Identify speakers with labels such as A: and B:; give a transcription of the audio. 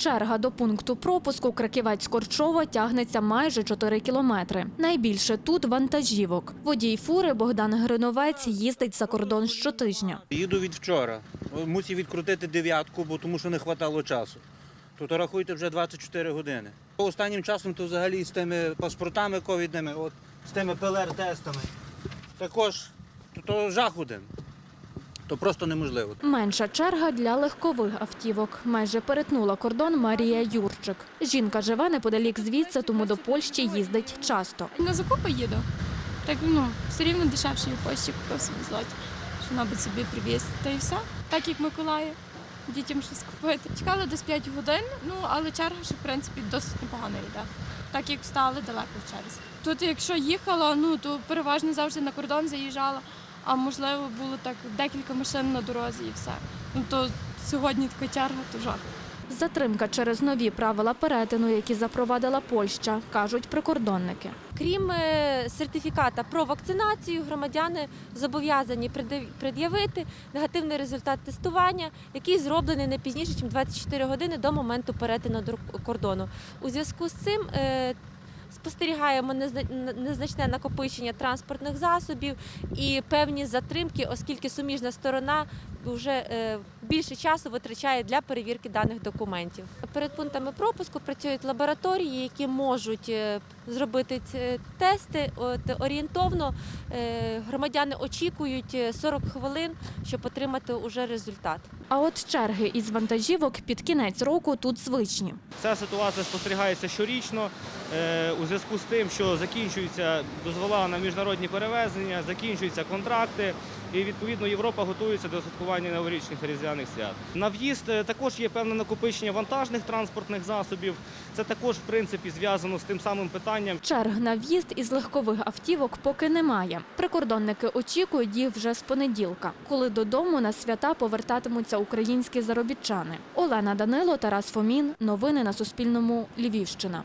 A: Черга до пункту пропуску Краківець-Корчова тягнеться майже 4 кілометри. Найбільше тут вантажівок. Водій фури Богдан Гриновець їздить за кордон щотижня.
B: Їду від вчора. Мусив відкрутити дев'ятку, бо тому що не вистачало часу. То, то рахуйте вже 24 години. Останнім часом то взагалі з тими паспортами ковідними, от з тими ПЛР-тестами. Також то, то жах один. То просто неможливо.
A: Менша черга для легкових автівок. Майже перетнула кордон Марія Юрчик. Жінка живе неподалік звідси, тому до Польщі їздить часто.
C: На закупи їду. Так ну, все рівно дешевше в Польщі купив собі злоті. Що, мабуть, собі привіз. Та й все. Так як Миколаїв. Дітям щось купити. Чекали десь 5 годин, ну але черга ще в принципі досить непогано йде. Так як стали далеко в черзі. Тут, якщо їхала, ну то переважно завжди на кордон заїжджала, а можливо було так декілька машин на дорозі і все. Ну то сьогодні така черга, то жах.
A: Затримка через нові правила перетину, які запровадила Польща, кажуть прикордонники.
D: Крім е, сертифіката про вакцинацію, громадяни зобов'язані пред'явити негативний результат тестування, який зроблений не пізніше, ніж 24 години до моменту перетину кордону. У зв'язку з цим е, спостерігаємо незна- незначне накопичення транспортних засобів і певні затримки, оскільки суміжна сторона вже е, більше часу витрачає для перевірки даних документів. Перед пунктами пропуску працюють лабораторії, які можуть е, зробити ці тести. От орієнтовно е, громадяни очікують е, 40 хвилин, щоб отримати уже результат.
A: А от черги із вантажівок під кінець року тут звичні.
E: Ця ситуація спостерігається щорічно е, у зв'язку з тим, що закінчуються дозвола на міжнародні перевезення, закінчуються контракти, і відповідно Європа готується до святкування новорічних різдвяних свят. На в'їзд е, також є певне накопичення вантажних транспортних засобів. Це також в принципі зв'язано з тим самим питанням,
A: Черг на в'їзд із легкових автівок поки немає. Прикордонники очікують їх вже з понеділка, коли додому на свята повертатимуться українські заробітчани. Олена Данило, Тарас Фомін. Новини на Суспільному. Львівщина.